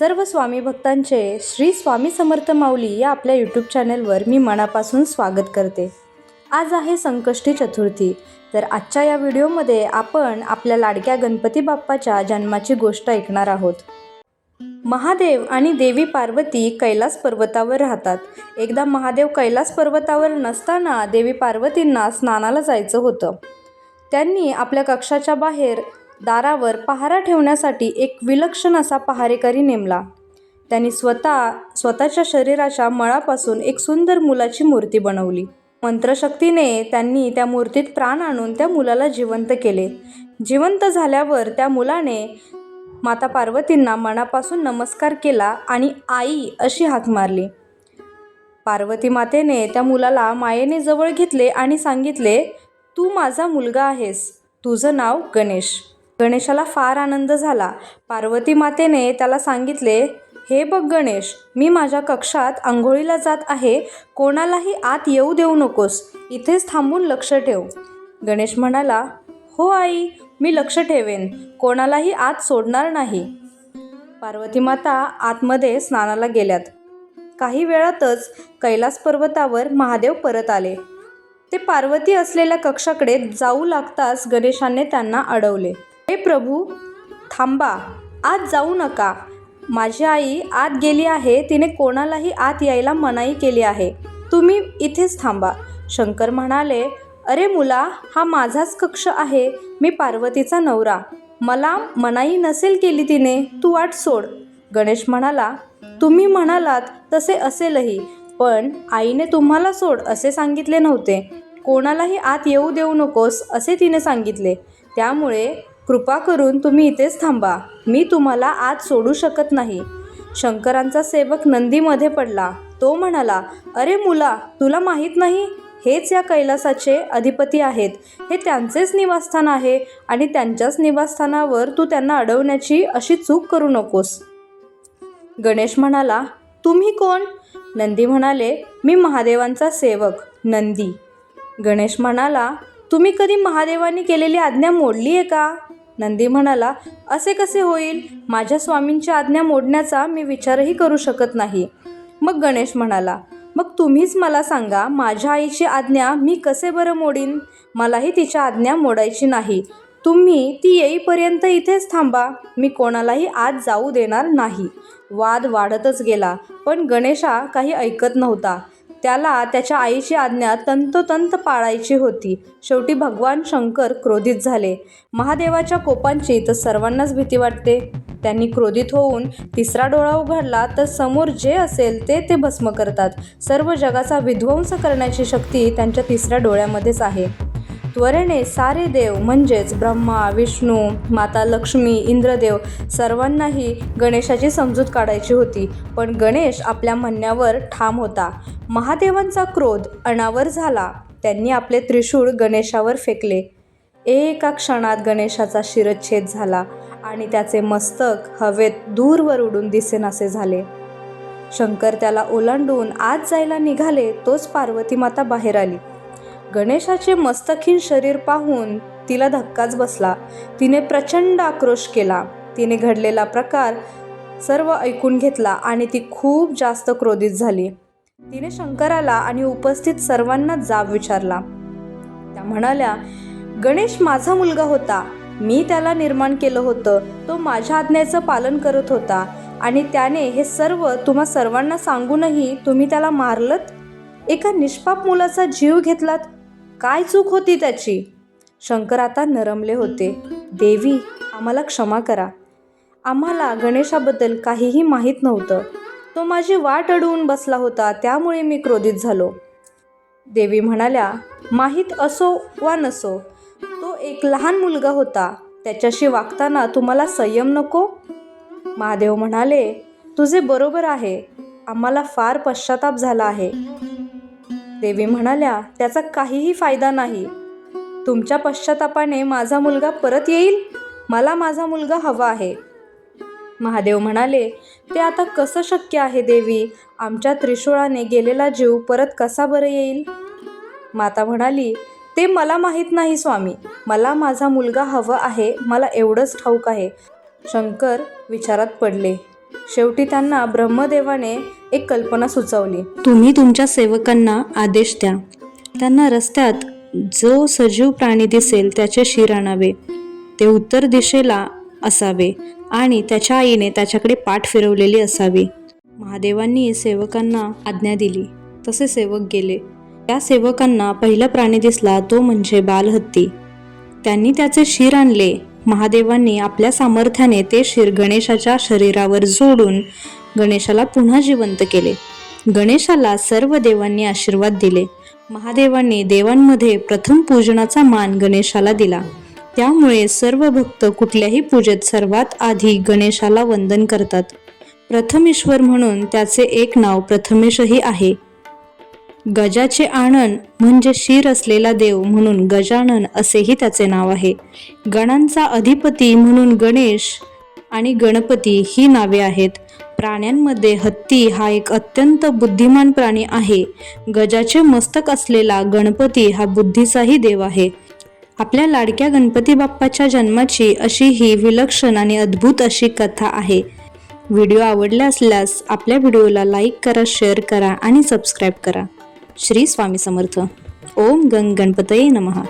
सर्व स्वामी भक्तांचे श्री स्वामी समर्थ माऊली या आपल्या यूट्यूब चॅनलवर मी मनापासून स्वागत करते. आज आहे संकष्टी चतुर्थी. तर आजच्या या व्हिडिओमध्ये आपण आपल्या लाडक्या गणपती बाप्पाच्या जन्माची गोष्ट ऐकणार आहोत. महादेव आणि देवी पार्वती कैलास पर्वतावर राहतात. एकदा महादेव कैलास पर्वतावर नसताना देवी पार्वतींना स्नानाला जायचं होतं. त्यांनी आपल्या कक्षाच्या बाहेर दारावर पहारा ठेवण्यासाठी एक विलक्षण असा पहारेकरी नेमला. त्यांनी स्वतः स्वतःच्या शरीराच्या मळापासून एक सुंदर मुलाची मूर्ती बनवली. मंत्रशक्तीने त्यांनी त्या मूर्तीत प्राण आणून त्या मुलाला जिवंत केले. जिवंत झाल्यावर त्या मुलाने माता पार्वतींना मनापासून नमस्कार केला आणि आई अशी हाक मारली. पार्वती मातेने त्या मुलाला मायेने जवळ घेतले आणि सांगितले तू माझा मुलगा आहेस. तुझं नाव गणेश. गणेशाला फार आनंद झाला. पार्वती मातेने त्याला सांगितले हे बघ गणेश मी माझ्या कक्षात आंघोळीला जात आहे कोणालाही आत येऊ देऊ नकोस इथेच थांबून लक्ष ठेव. गणेश म्हणाला हो आई मी लक्ष ठेवेन कोणालाही आत सोडणार नाही. पार्वती माता आतमध्ये स्नानाला गेल्यात. काही वेळातच कैलास पर्वतावर महादेव परत आले. ते पार्वती असलेल्या कक्षाकडे जाऊ लागताच गणेशाने त्यांना अडवले. हे प्रभू थांबा. आत जाऊ नका. माझी आई आत गेली आहे. तिने कोणालाही आत यायला मनाई केली आहे. तुम्ही इथेच थांबा. शंकर म्हणाले अरे मुला हा माझाच कक्ष आहे. मी पार्वतीचा नवरा. मला मनाई नसेल केली तिने. तू वाट सोड. गणेश म्हणाला तुम्ही म्हणालात तसे असेलही पण आईने तुम्हाला सोड असे सांगितले नव्हते. कोणालाही आत येऊ देऊ नकोस असे तिने सांगितले. त्यामुळे कृपा करून तुम्ही इथेच थांबा. मी तुम्हाला आत सोडू शकत नाही. शंकरांचा सेवक नंदीमध्ये पडला. तो म्हणाला अरे मुला तुला माहीत नाही? हेच या कैलासाचे अधिपती आहेत. हे त्यांचेच निवासस्थान आहे आणि त्यांच्याच निवासस्थानावर तू त्यांना अडवण्याची अशी चूक करू नकोस. गणेश म्हणाला तुम्ही कोण? नंदी म्हणाले मी महादेवांचा सेवक नंदी. गणेश म्हणाला तुम्ही कधी महादेवांनी केलेली आज्ञा मोडली आहे का? नंदी म्हणाला असे कसे होईल? माझ्या स्वामींची आज्ञा मोडण्याचा मी विचारही करू शकत नाही. मग गणेश म्हणाला मग तुम्हीच मला सांगा माझ्या आईची आज्ञा मी कसे बरं मोडीन? मलाही तिच्या आज्ञा मोडायची नाही. तुम्ही ती येईपर्यंत इथेच थांबा. मी कोणालाही आत जाऊ देणार नाही. वाद वाढतच गेला पण गणेशा काही ऐकत नव्हता. त्याला त्याच्या आईची आज्ञा तंतोतंत पाळायची होती. शेवटी भगवान शंकर क्रोधित झाले. महादेवाच्या कोपांची तर सर्वांनाच भीती वाटते. त्यांनी क्रोधित होऊन तिसरा डोळा उघडला तर समोर जे असेल ते ते भस्म करतात. सर्व जगाचा विध्वंस करण्याची शक्ती त्यांच्या तिसऱ्या डोळ्यामध्येच आहे. त्वरेने सारे देव म्हणजेच ब्रह्मा विष्णू माता लक्ष्मी इंद्रदेव सर्वांनाही गणेशाची समजूत काढायची होती. पण गणेश आपल्या म्हणण्यावर ठाम होता. महादेवांचा क्रोध अनावर झाला. त्यांनी आपले त्रिशूळ गणेशावर फेकले. एका क्षणात गणेशाचा शिरच्छेद झाला आणि त्याचे मस्तक हवेत दूरवर उडून दिसेनासे झाले. शंकर त्याला ओलांडून आत जायला निघाले तोच पार्वती माता बाहेर आली. गणेशाचे मस्तकहीन शरीर पाहून तिला धक्काच बसला. तिने प्रचंड आक्रोश केला. तिने घडलेला प्रकार सर्व ऐकून घेतला आणि ती खूप जास्त क्रोधित झाली. तिने शंकराला आणि उपस्थित सर्वांना जाब विचारला. त्या म्हणाल्या गणेश माझा मुलगा होता. मी त्याला निर्माण केलं होतं. तो माझ्या आज्ञेचं पालन करत होता. आणि त्याने हे सर्व तुम्हा सर्वांना सांगूनही तुम्ही त्याला मारलत? एका निष्पाप मुलाचा जीव घेतलात? काय चूक होती त्याची? शंकर आता नरमले होते. देवी आम्हाला क्षमा करा. आम्हाला गणेशाबद्दल काहीही माहीत नव्हतं. तो माझी वाट अडवून बसला होता त्यामुळे मी क्रोधित झालो. देवी म्हणाल्या माहीत असो वा नसो तो एक लहान मुलगा होता. त्याच्याशी वागताना तुम्हाला संयम नको? महादेव म्हणाले तुझे बरोबर आहे. आम्हाला फार पश्चाताप झाला आहे. देवी म्हणाल्या त्याचा काहीही फायदा नाही. तुमच्या पश्चातापाने माझा मुलगा परत येईल? मला माझा मुलगा हवा आहे. महादेव म्हणाले ते आता कसं शक्य आहे देवी? आमच्या त्रिशूळाने गेलेला जीव परत कसा बरं येईल? माता म्हणाली ते मला माहीत नाही स्वामी. मला माझा मुलगा हवं आहे मला एवढंच ठाऊक आहे. शंकर विचारात पडले. शेवटी त्यांना ब्रह्मदेवाने एक कल्पना सुचवली. तुम्ही तुमच्या सेवकांना आदेश द्या. त्यांना रस्त्यात जो सजीव प्राणी दिसेल त्याचे शिर आणावे ते उत्तर दिशेला असावे आणि त्याच्या आईने त्याच्याकडे पाठ फिरवलेली असावी. महादेवांनी सेवकांना आज्ञा दिली. तसे सेवक गेले. त्या सेवकांना पहिला प्राणी दिसला तो म्हणजे बालहत्ती. त्यांनी त्याचे शिर आणले. महादेवांनी आपल्या सामर्थ्याने ते शिर गणेशाच्या शरीरावर जोडून गणेशाला पुन्हा जिवंत केले. गणेशाला सर्व देवांनी आशीर्वाद दिले. महादेवांनी देवांमध्ये प्रथम पूजनाचा मान गणेशाला दिला. त्यामुळे सर्व भक्त कुठल्याही पूजेत सर्वात आधी गणेशाला वंदन करतात. प्रथमेश्वर म्हणून त्याचे एक नाव प्रथमेशही आहे. गजाचे आनन म्हणजे शिर असलेला देव म्हणून गजानन असेही त्याचे नाव आहे. गणांचा अधिपती म्हणून गणेश आणि गणपती ही नावे आहेत. प्राण्यांमध्ये हत्ती हा एक अत्यंत बुद्धिमान प्राणी आहे. गजाचे मस्तक असलेला गणपती हा बुद्धीचाही देव आहे. आपल्या लाडक्या गणपती बाप्पाच्या जन्माची अशी ही विलक्षण आणि अद्भुत अशी कथा आहे. व्हिडिओ आवडला असल्यास आपल्या व्हिडिओला लाईक करा शेअर करा आणि सबस्क्राईब करा. श्री स्वामी समर्थ. ओम गंग गणपतये नमः.